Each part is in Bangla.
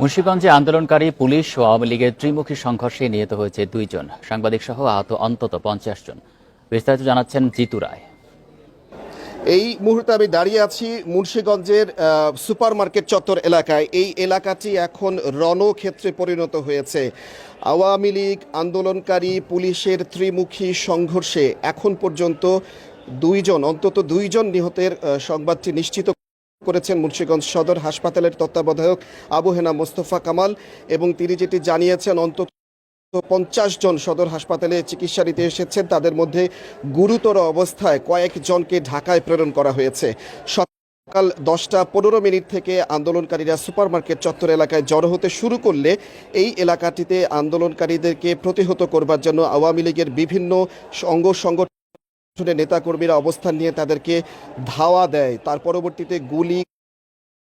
মুন্সিগঞ্জে আন্দোলনকারী পুলিশ ও আওয়ামী লীগের ত্রিমুখী সংঘর্ষে নিহত হয়েছে দুইজন। সাংবাদিক সহ আহত অন্তত পঞ্চাশ জন। বিস্তারিত জানাচ্ছেন জিতু রায়। এই মুহূর্তে আমি দাঁড়িয়ে আছি মুন্সীগঞ্জের সুপার মার্কেট চত্বর এলাকায়। এই এলাকাটি এখন রণক্ষেত্রে পরিণত হয়েছে। আওয়ামী লীগ আন্দোলনকারী পুলিশের ত্রিমুখী সংঘর্ষে এখন পর্যন্ত দুইজন, অন্তত দুইজন নিহতের সংবাদটি নিশ্চিত করেছেন মুন্সীগঞ্জ সদর হাসপাতালের তত্ত্বাবধায়ক আবু হেনা মোস্তফা কামাল এবং তিনি যেটি জানিয়েছেন, অন্তত পঞ্চাশ জন সদর হাসপাতালে চিকিৎসা নিতে এসেছেন। তাদের মধ্যে গুরুতর অবস্থায় কয়েকজনকে ঢাকায় প্রেরণ করা হয়েছে। সকাল দশটা পনেরো মিনিট থেকে আন্দোলনকারীরা সুপারমার্কেট চত্বর এলাকায় জড়ো হতে শুরু করলে এই এলাকাটিতে আন্দোলনকারীদেরকে প্রতিহত করবার জন্য আওয়ামী লীগের বিভিন্ন অঙ্গ সংগঠনের নেতাকর্মীরা অবস্থান নিয়ে তাদেরকে ধাওয়া দেয়। তার পরবর্তীতে গুলি,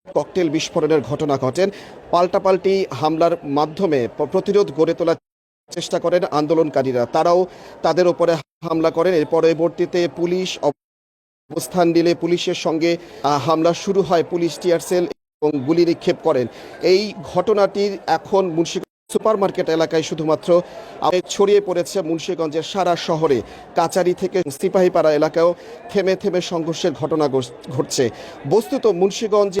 ককটেল বিস্ফোরণের ঘটনা ঘটেন। পাল্টাপাল্টি হামলার মাধ্যমে প্রতিরোধ গড়ে তোলার চেষ্টা করেন আন্দোলনকারীরা। তারাও তাদের উপরে হামলা করেন। এর পরবর্তীতে পুলিশ অবস্থান নিলে পুলিশের সঙ্গে হামলা শুরু হয়। পুলিশ টিয়ার সেল এবং গুলি নিক্ষেপ করেন। এই ঘটনাটির এখন মুন্সি সুপারমার্কেট এলাকায় শুধুমাত্র ছড়িয়ে পড়েছে মুন্সিগঞ্জের সারা শহরে। কাচারি থেকে সিপাহীপাড়া এলাকায়ও থেমে থেমে সংঘর্ষের ঘটনা ঘটছে। বস্তুত মুন্সিগঞ্জ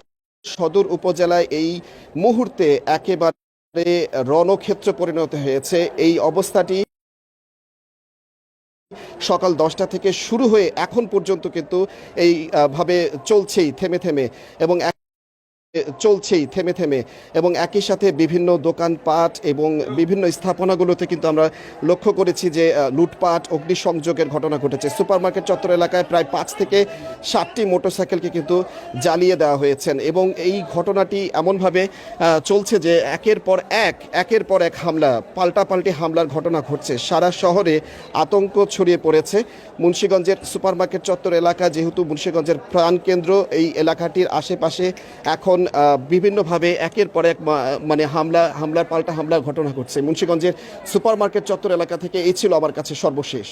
সদর উপজেলায় এই মুহূর্তে একেবারে রণক্ষেত্র পরিণত হয়েছে। এই অবস্থাটি সকাল দশটা থেকে শুরু হয়ে এখন পর্যন্ত কিন্তু এই আহ, ভাবে চলছেই থেমে থেমে। এবং চলছেই থেমে থেমে। এবং একই সাথে বিভিন্ন দোকানপাট এবং বিভিন্ন স্থাপনাগুলোতে কিন্তু আমরা লক্ষ্য করেছি যে লুটপাট, অগ্নিসংযোগের ঘটনা ঘটেছে। সুপারমার্কেট চত্বর এলাকায় প্রায় পাঁচ থেকে ষাটটি মোটরসাইকেলকে কিন্তু জ্বালিয়ে দেওয়া হয়েছেন এবং এই ঘটনাটি এমনভাবে চলছে যে, একের পর এক, একের পর এক হামলা, পাল্টাপাল্টি হামলার ঘটনা ঘটছে। সারা শহরে আতঙ্ক ছড়িয়ে পড়েছে। মুন্সীগঞ্জের সুপারমার্কেট চত্বর এলাকা, যেহেতু মুন্সীগঞ্জের প্রাণকেন্দ্র, এই এলাকাটির আশেপাশে এখন আহ, বিভিন্নভাবে একের পর এক মানে হামলা হামলার পাল্টা হামলার ঘটনা ঘটছে। মুন্সীগঞ্জের সুপার মার্কেট চত্বর এলাকা থেকে এই ছিল আমার কাছে সর্বশেষ।